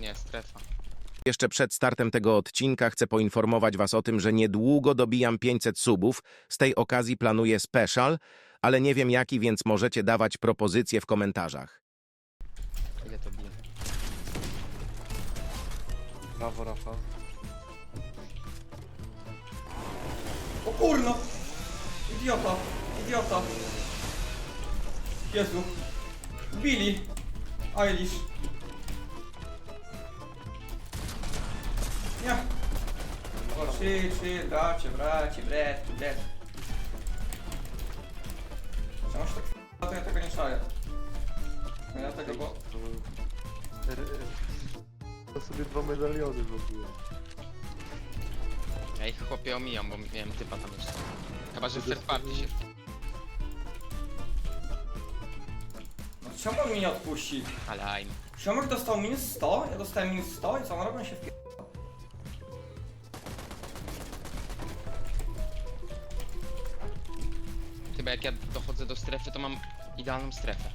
nie, strefa. Jeszcze przed startem tego odcinka chcę poinformować Was o tym, że niedługo dobijam 500 subów. Z tej okazji planuję special, ale nie wiem jaki, więc możecie dawać propozycje w komentarzach. Ile to bije? Brawo, Rafał. O kurno! Idiota! Idiota! Jezu! Billy! Eilish! Nie! O, chill, chill, bracie, bracie, brat, brat. Czemu się tak f***a, to ja tego nie czaję. No Ja tego, bo... To sobie dwa medaliony w ogóle. Ja ich chłopie omijam, bo miałem typa tam jeszcze. Chyba, że w third party się... No czemu on mnie nie odpuści? Ale aim. Ziomek dostał minus 100, ja dostałem minus 100 i co on robi? On się wpie... Chyba jak ja dochodzę do strefy, to mam idealną strefę.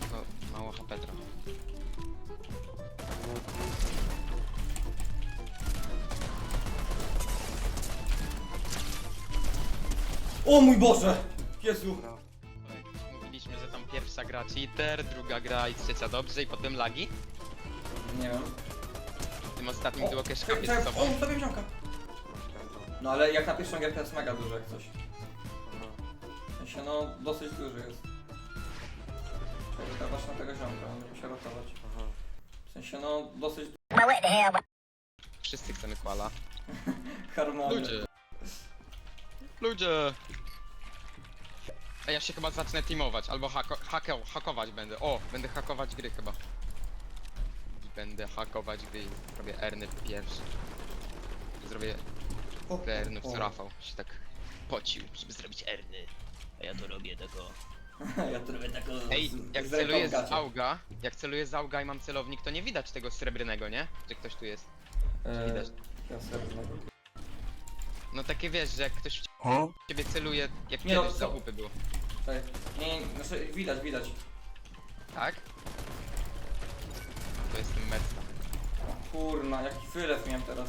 Tylko mało HP trochę. Jest- O mój Boże! Jezu! Brawo. Mówiliśmy, że tam pierwsza gra cheater, druga gra i trzecia dobrze i potem lagi. Nie wiem. W tym ostatnim było cash z sobą. O, sobie wziąka. No ale jak na pierwszą gierkę to jest mega duży jak coś. W sensie no dosyć duży jest. Czekaj, to właśnie na tego ziomka, on się rotować. W sensie no dosyć Wszyscy chcemy kwala. harmonia. Ludzie! Ludzie! A ja się chyba zacznę teamować, albo hako hako hakować będę. O, będę hakować gry chyba. Będę hakować gry. Robię Erny pierwszy. Zrobię O, te Ernów, co Rafał się tak pocił, żeby zrobić Erny. A ja to robię tego. ja tu robię taką... Ej, z- jak z celuję w z gacie. auga, jak celuję z auga i mam celownik, to nie widać tego srebrnego, nie? Że ktoś tu jest. Eee, widać. ja srebrnego. No takie wiesz, że jak ktoś w ciebie celuje, jak Nie no, kiedyś za co? było. Czekaj. Nie, nie, znaczy widać, widać. Tak? To jest ten. O kurna, jaki wylew miałem teraz.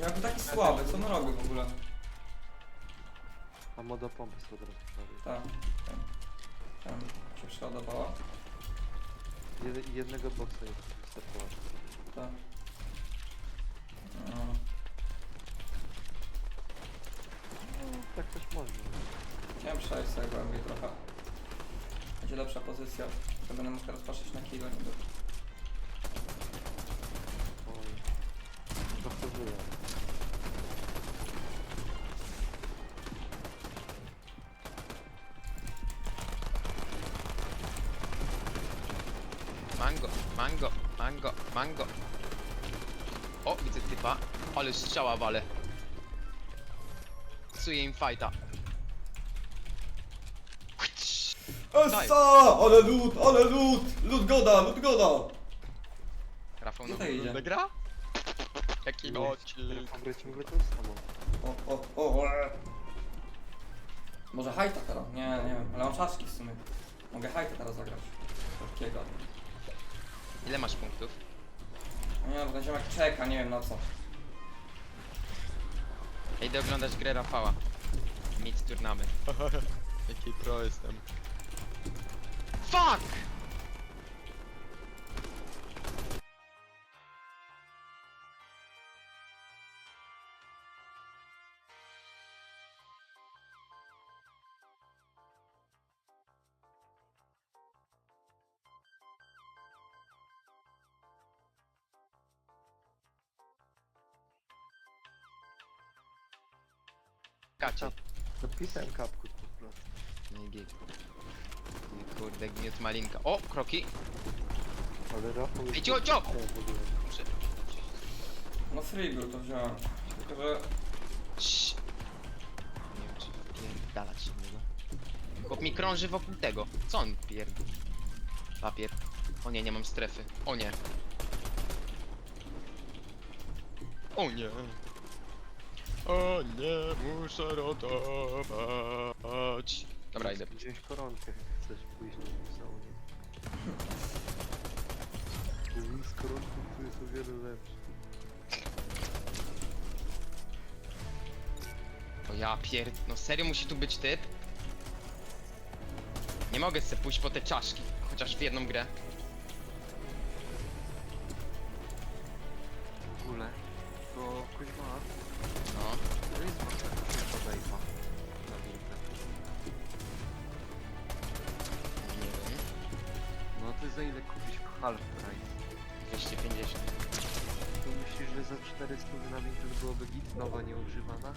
Jakby taki słaby, co on robi w ogóle? A moda pompy sobie od razu prawie. Tak, tam, tam się przeładowała. Jed jednego boksa jest wystarczyło. Tak. No. No, tak też można. Chciałem przejść sobie głębiej trochę. Będzie lepsza pozycja. To będę mógł teraz patrzeć na kilo niby. Mango, mango, mango, mango. O, widzę typa. Ale strzała wale. Psuję im fighta. Essa! Ale lód, ale lód! Lód goda, lód goda! Rafał Gdzie no to idzie? gra? Jaki. Rafał gra ciągle to samo. O, o, o, o. Może hajta teraz? Nie, nie wiem, ale mam czaszki w sumie. Mogę hajta teraz zagrać. Takiego. Ile masz punktów? Nie no, ten ziomek czeka, nie wiem na co. Ja idę oglądać grę Rafała. Mid turnament. Jaki pro jestem. Fuck! Kacie. Napisałem kapku po prostu. Nie git. Kurde, gniot malinka. O, kroki! Ale Rafał jest... Ej, cio, cio! W. Muszę... No free był, to wziąłem. Tylko, że... Cii. Nie wiem, czy pierdalać się niego. Chłop mi krąży wokół tego. Co on pierdoli? Papier. O nie, nie mam strefy. O nie. O nie. O nie, muszę rotować. Dobra, idę. Wziąć koronkę, jak chcesz pójść na saunie. wiele lepszy. O ja pier... No serio musi tu być typ? Nie mogę sobie pójść po te czaszki, chociaż w jedną grę. W ogóle, to Kuźma. To wasza kuźma wejfa. Nie. No to za ile kupić half price? 250. To myślisz, że za 400 na winter byłoby git, nowa nieużywana?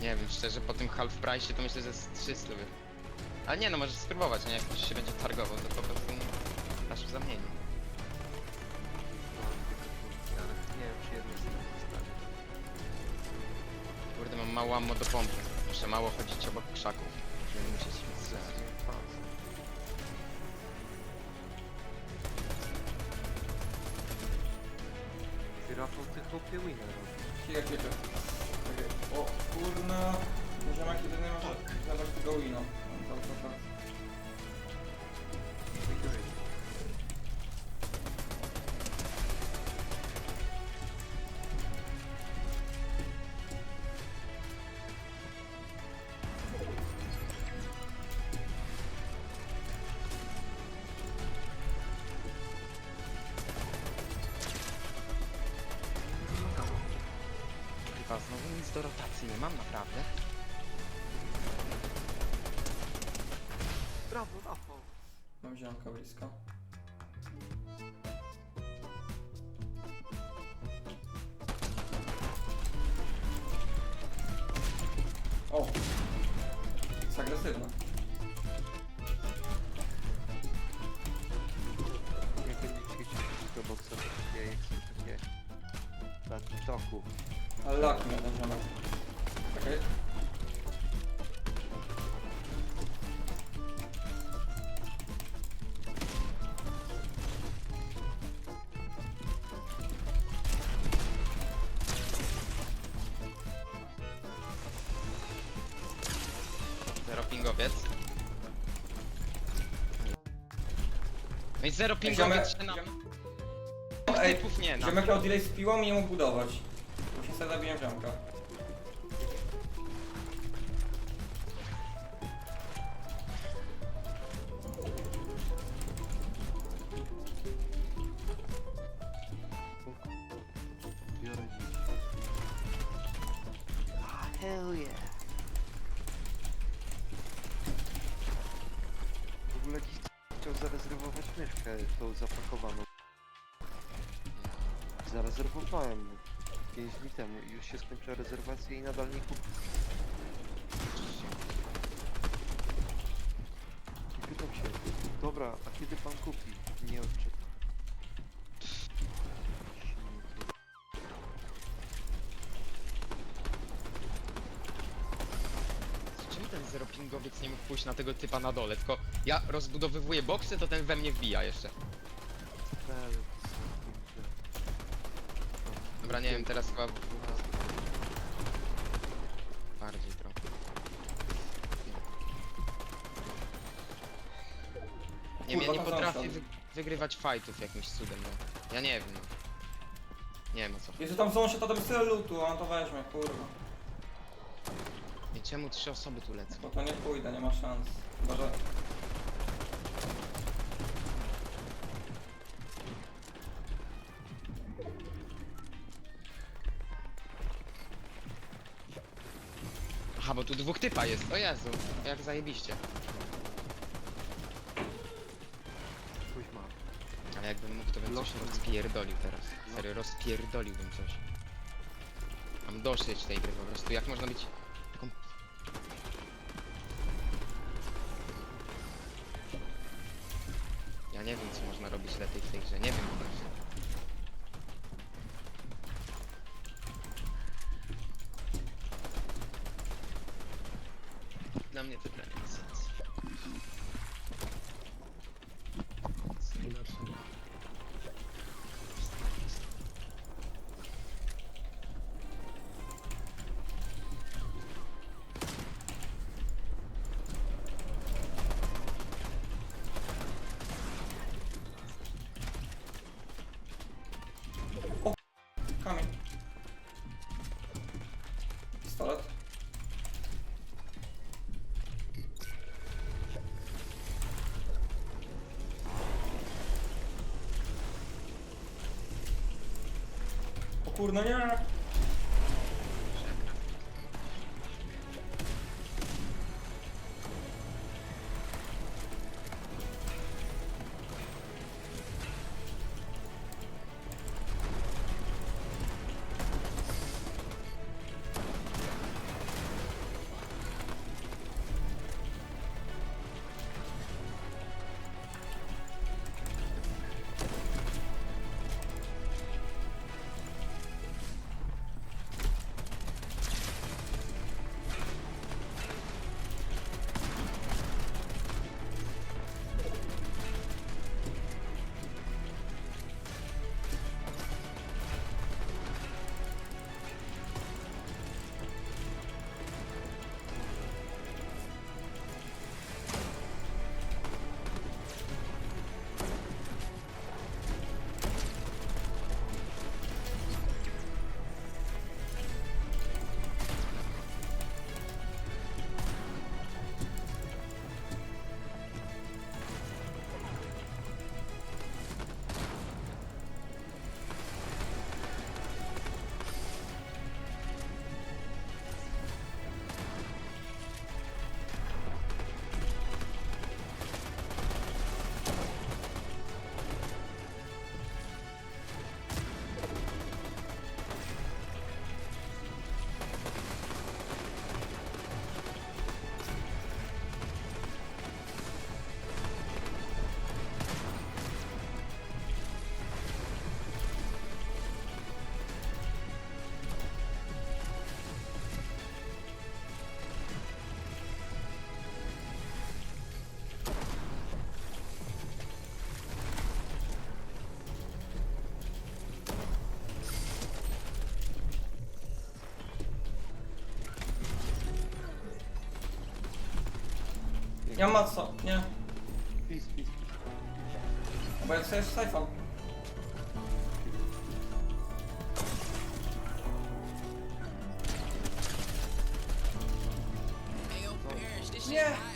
Nie wiem, szczerze, po tym half price to myślę, że z 300 by. Ale nie no, możesz spróbować, nie? Jak ktoś się będzie targował, to po prostu no, dasz w zamieniu. Mam mało ammo do pompy. Muszę mało chodzić obok krzaków. żeby musieć się strzelać. Ty Rafał, ty chłopie winner robisz. Kiga. Czekaj. O kurna. Może Maki to nie może zabrać tego wino. Do rotacji nie mam, naprawdę. Brawo, Rafał! Mam ziomka blisko. O! Jest agresywna. Laki mnie ten ziomek. Czekaj. Zero pingowiec. No i zero pingowiec się na... Ej, Typów nie, na... Ziomek miał delay z piłą i nie mógł budować. Sobie zabiłem ziomka. Biorę dziś. Hell yeah! W ogóle jakiś chciał zarezerwować myszkę, tą zapakowaną. Zarezerwowałem 5 dni temu i już się skończyła rezerwacja i nadal nie kupię. I pytam się, dobra, a kiedy pan kupi? Nie odczytam. Czemu ten zero pingowiec nie mógł pójść na tego typa na dole? Tylko ja rozbudowywuję boksy, to ten we mnie wbija jeszcze. Dobra, nie wiem, teraz chyba... Bardziej trochę. Nie wiem, ja nie Kurwa, potrafię wy wygrywać fightów jakimś cudem, no. Ja nie wiem, no. Nie wiem o co chodzi. Jezu tam sąsiad, to tam jest tyle lutu, a on to weźmie, kurwa. Nie, czemu trzy osoby tu lecą? Bo to nie pójdę, nie ma szans. Chyba, że... bo tu dwóch typa jest, o Jezu, jak zajebiście. Kuźma. Ale jakbym mógł, to bym coś Losu. rozpierdolił teraz. Serio, rozpierdoliłbym coś. Mam dosyć tej gry po prostu, jak można być Dla mnie to gra nie ma sensu. kurno nie! Nie ma co, nie. Please, please, please. Bo ja chcę sejfa. Nie!